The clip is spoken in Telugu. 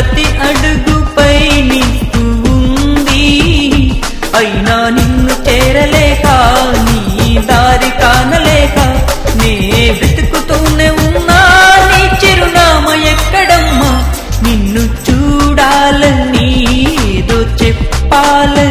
ప్రతి అడుగుపై నిస్తూ ఉంది. అయినా నిన్ను చేరలేక నీ దారి కానలేక నే వెతుకుతూనే ఉన్నా. నీ చిరునామ ఎక్కడమ్మా? నిన్ను చూడాలని ఏదో చెప్పాలని